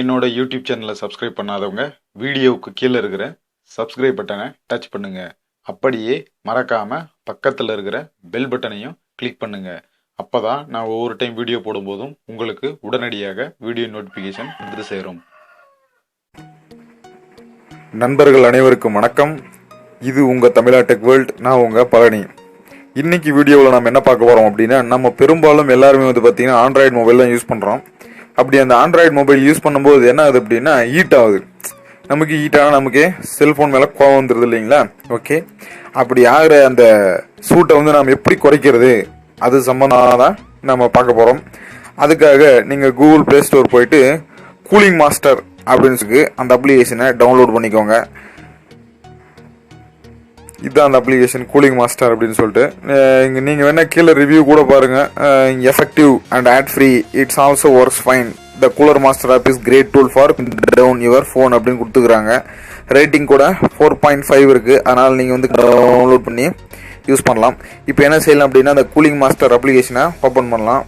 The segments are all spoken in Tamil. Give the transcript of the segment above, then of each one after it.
என்னோட யூடியூப் சேனலை சப்ஸ்கிரைப் பண்ணாதவங்க வீடியோவுக்கு கீழே இருக்கிற சப்ஸ்கிரைப் பட்டனை டச் பண்ணுங்க. அப்படியே மறக்காம பக்கத்தில் இருக்கிற பெல் பட்டனையும் கிளிக் பண்ணுங்க. அப்போதான் நான் ஒவ்வொரு டைம் வீடியோ போடும்போதும் உங்களுக்கு உடனடியாக வீடியோ நோட்டிஃபிகேஷன் வந்து சேரும். நண்பர்கள் அனைவருக்கும் வணக்கம். இது உங்க தமிழா டெக் வேர்ல்ட் நான் உங்க பழனி. இன்னைக்கு வீடியோவில் நம்ம என்ன பார்க்க போறோம் அப்படின்னா நம்ம பெரும்பாலும் எல்லாருமே வந்து பார்த்தீங்கன்னா ஆண்ட்ராய்டு மொபைல் தான் யூஸ் பண்ணுறோம் அப்படி அந்த ஆண்ட்ராய்டு மொபைல் யூஸ் பண்ணும்போது என்ன ஆகுது அப்படின்னா ஹீட் ஆகுது. நமக்கு ஹீட் ஆனால் நமக்கு செல்ஃபோன் மேலே கோவம் வந்துடுது இல்லைங்களா? ஓகே அப்படி ஆகிற அந்த சூட்டை வந்து நாம் எப்படி குறைக்கிறது? அது சம்மந்தமாக தான் நம்ம பார்க்க போகிறோம் அதுக்காக நீங்கள் கூகுள் ப்ளே ஸ்டோர் போயிட்டு கூலிங் மாஸ்டர் அப்படின்னு சொல்லி அந்த அப்ளிகேஷனை டவுன்லோட் பண்ணிக்கோங்க. இதுதான் அந்த அப்ளிகேஷன் கூலிங் மாஸ்டர் அப்படின்னு சொல்லிட்டு. இங்கே நீங்கள் வேணால் கீழே ரிவ்யூ கூட பாருங்க. Effective and ad free it's also works fine the cooler master app is great tool for down your phone அப்படின்னு கொடுத்துக்கிறாங்க. ரேட்டிங் கூட ஃபோர் பாயிண்ட் ஃபைவ் இருக்குது அதனால் நீங்கள் வந்து டவுன்லோட் பண்ணி யூஸ் பண்ணலாம். இப்போ என்ன செய்யலாம் அப்படின்னா அந்த கூலிங் மாஸ்டர் அப்ளிகேஷனை ஓப்பன் பண்ணலாம்.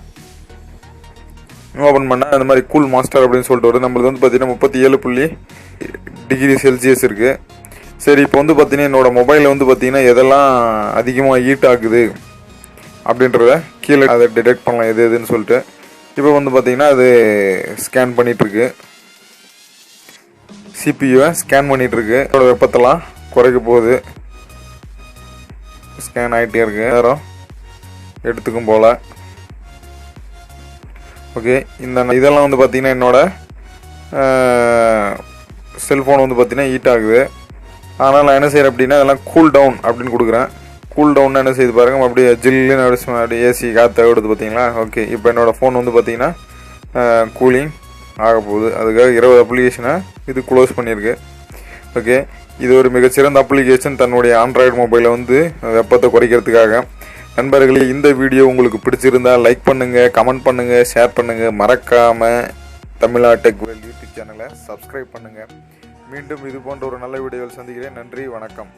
ஓப்பன் பண்ணால் அந்த மாதிரி கூல் மாஸ்டர் அப்படின்னு சொல்லிட்டு வரும் நம்மளுக்கு வந்து பார்த்தீங்கன்னா முப்பத்தி ஏழு புள்ளி டிகிரி செல்சியஸ் இருக்குது சரி இப்போ வந்து பார்த்தீங்கன்னா என்னோடய மொபைலில் வந்து பார்த்தீங்கன்னா எதெல்லாம் அதிகமாக ஹீட் ஆகுது அப்படின்றத கீழே அதை டிடெக்ட் பண்ணலாம் எது எதுன்னு சொல்லிட்டு. இப்போ வந்து பார்த்தீங்கன்னா அது ஸ்கேன் பண்ணிகிட்ருக்கு சிபியூவை ஸ்கேன் பண்ணிகிட்ருக்கு அதோட வெப்பத்தெல்லாம் குறைக்க போகுது. ஸ்கேன் ஆகிட்டே இருக்கு. நேரம் எடுத்துக்கும் போல். ஓகே இந்த இதெல்லாம் வந்து பார்த்திங்கன்னா என்னோடய செல்ஃபோன் வந்து பார்த்திங்கன்னா ஹீட் ஆகுது. ஆனால் நான் என்ன செய்கிறேன் அப்படின்னா அதெல்லாம் கூல் டவுன் அப்படின்னு கொடுக்குறேன். கூல் டவுன் என்ன செய்து பாருங்கள் அப்படியே ஜில்லுன்னு அப்படி ஏசி காற்று விடுது பார்த்தீங்களா? ஓகே இப்போ என்னோட ஃபோன் வந்து பார்த்தீங்கன்னா கூலிங் ஆக போகுது. அதுக்காக இருபது அப்ளிகேஷனை இது க்ளோஸ் பண்ணியிருக்கு. ஓகே இது ஒரு மிகச்சிறந்த அப்ளிகேஷன் தன்னுடைய ஆண்ட்ராய்டு மொபைலை வந்து வெப்பத்தை குறைக்கிறதுக்காக. நண்பர்களே இந்த வீடியோ உங்களுக்கு பிடிச்சிருந்தா லைக் பண்ணுங்கள் கமெண்ட் பண்ணுங்கள் ஷேர் பண்ணுங்கள் மறக்காமல் தமிழா டெக் யூடியூப் சேனலை சப்ஸ்கிரைப் பண்ணுங்கள் மீண்டும் இது போன்ற ஒரு நல்ல வீடியோவில் சந்திக்கிறேன். நன்றி வணக்கம்.